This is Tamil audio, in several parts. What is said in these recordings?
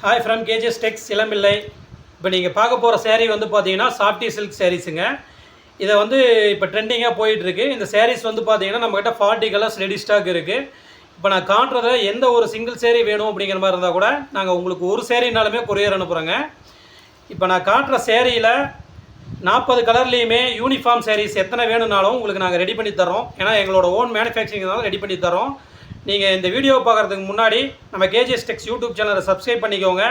ஹாய் ஃப்ரம் கேஜிஎஸ் டெக்ஸ் இளமில்லை இப்போ நீங்கள் பார்க்க போகிற சேரீ வந்து பார்த்தீங்கன்னா சாஃப்டி சில்க் சேரீஸுங்க இதை வந்து இப்போ ட்ரெண்டிங்காக போயிட்டுருக்கு. இந்த சேரீஸ் வந்து பார்த்தீங்கன்னா நம்மக்கிட்ட ஃபார்ட்டி கலர்ஸ் ரெடி ஸ்டாக் இருக்குது இப்போ நான் காட்டுறத எந்த ஒரு சிங்கிள் சேரீ வேணும் அப்படிங்கிற மாதிரி இருந்தால் கூட நாங்கள் உங்களுக்கு ஒரு சேரீனாலுமே கொரியர் அனுப்புகிறோங்க இப்போ நான் காட்டுற சேரீயில் நாற்பது கலர்லேயுமே யூனிஃபார்ம் சேரீஸ் எத்தனை வேணும்னாலும் உங்களுக்கு நாங்கள் ரெடி பண்ணி தரோம் ஏன்னா எங்களோட ஓன் மேனுஃபேக்சரிங்னால ரெடி பண்ணி தரோம் நீங்கள் இந்த வீடியோ பார்க்குறதுக்கு முன்னாடி நம்ம கேஜிஎஸ் டெக்ஸ் யூடியூப் சேனலை சப்ஸ்கிரைப் பண்ணிக்கோங்க.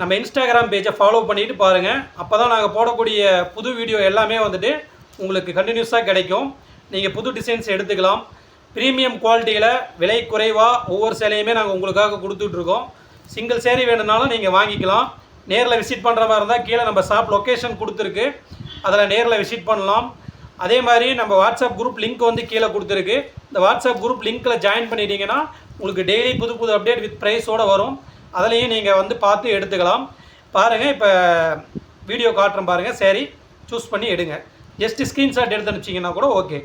நம்ம இன்ஸ்டாகிராம் பேஜை ஃபாலோ பண்ணிவிட்டு பாருங்கள் அப்போ தான் நாங்கள் போடக்கூடிய புது வீடியோ எல்லாமே வந்துட்டு உங்களுக்கு கண்டினியூஸாக கிடைக்கும். நீங்கள் புது டிசைன்ஸ் எடுத்துக்கலாம். ப்ரீமியம் குவாலிட்டியில் விலை குறைவாக ஒவ்வொரு சேலையுமே நாங்கள் உங்களுக்காக கொடுத்துட்ருக்கோம். சிங்கிள் சேரீ வேணும்னாலும் நீங்கள் வாங்கிக்கலாம். நேரில் விசிட் பண்ணுற மாதிரி இருந்தால் கீழே நம்ம ஷாப் லொக்கேஷன் கொடுத்துருக்கு. அதில் நேரில் விசிட் பண்ணலாம். அதே மாதிரி நம்ம வாட்ஸ்அப் குரூப் லிங்க் வந்து கீழே கொடுத்துருக்கு. இந்த வாட்ஸ்அப் குரூப் லிங்க்கில் ஜாயின் பண்ணிட்டீங்கன்னா உங்களுக்கு டெய்லி புது புது அப்டேட் வித் ப்ரைஸோடு வரும். அதுலேயும் நீங்கள் வந்து பார்த்து எடுத்துக்கலாம். பாருங்கள் இப்போ வீடியோ காட்டுறேன் பாருங்கள் சரி சூஸ் பண்ணி எடுங்க. ஜஸ்ட் ஸ்க்ரீன்ஷாட் எடுத்து அனுப்பிச்சிங்கன்னா கூட ஓகே